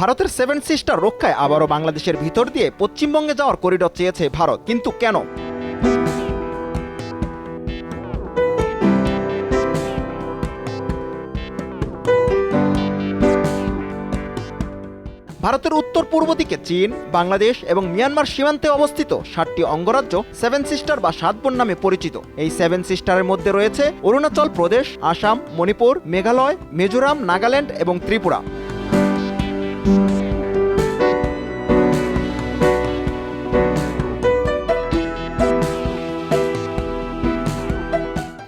ভারতের seven sister রক্ষায় আবারও বাংলাদেশের ভিতর দিয়ে পশ্চিমবঙ্গে যাওয়ার করিডর চেয়েছে ভারত। কিন্তু কেন? ভারতের উত্তর পূর্ব দিকে চীন, বাংলাদেশ এবং মিয়ানমার সীমান্তে অবস্থিত সাতটি অঙ্গরাজ্য সেভেন সিস্টার বা সাত বোন নামে পরিচিত। এই সেভেন সিস্টারের মধ্যে রয়েছে অরুণাচল প্রদেশ, আসাম, মণিপুর, মেঘালয়, মিজোরাম, নাগাল্যান্ড এবং ত্রিপুরা।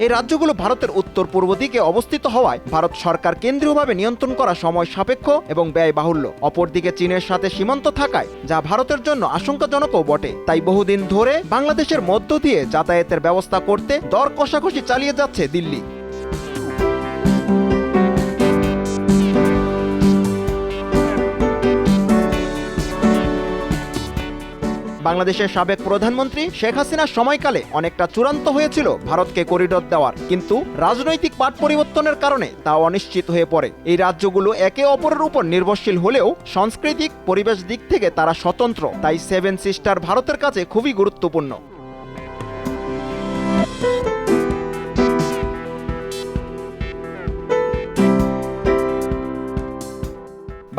এই রাজ্যগুলো ভারতের উত্তর পূর্ব দিকে অবস্থিত হওয়ায় ভারত সরকার কেন্দ্রীয়ভাবে নিয়ন্ত্রণ করা সময় সাপেক্ষ এবং ব্যয় বাহুল্য অপরদিকে চীনের সাথে সীমান্ত থাকায় যা ভারতের জন্য আশঙ্কাজনকও বটে। তাই বহুদিন ধরে বাংলাদেশের মধ্য দিয়ে যাতায়াতের ব্যবস্থা করতে দর কষাকষি চালিয়ে যাচ্ছে দিল্লি। বাংলাদেশের সাবেক প্রধানমন্ত্রী শেখ হাসিনার সময়কালে অনেকটা চূড়ান্ত হয়েছিল ভারতকে করিডর দেওয়ার। কিন্তু রাজনৈতিক পাঠ পরিবর্তনের কারণে তা অনিশ্চিত হয়ে পড়ে। এই রাজ্যগুলো একে অপরের উপর নির্ভরশীল হলেও সাংস্কৃতিক পরিবেশ দিক থেকে তারা স্বতন্ত্র। তাই সেভেন সিস্টার ভারতের কাছে খুবই গুরুত্বপূর্ণ।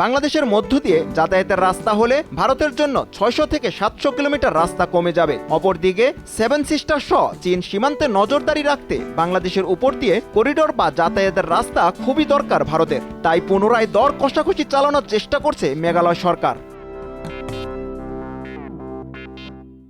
বাংলাদেশের মধ্য দিয়ে যাতায়াতের রাস্তা হলে ভারতের জন্য ছয়শো থেকে সাতশো কিলোমিটার রাস্তা কমে যাবে। অপরদিকে সেভেন সিস্টার সহ চীন সীমান্তে নজরদারি রাখতে বাংলাদেশের উপর দিয়ে করিডোর বা যাতায়াতের রাস্তা খুবই দরকার ভারতের। তাই পুনরায় দর কষাকষি চালানোর চেষ্টা করছে মেঘালয় সরকার।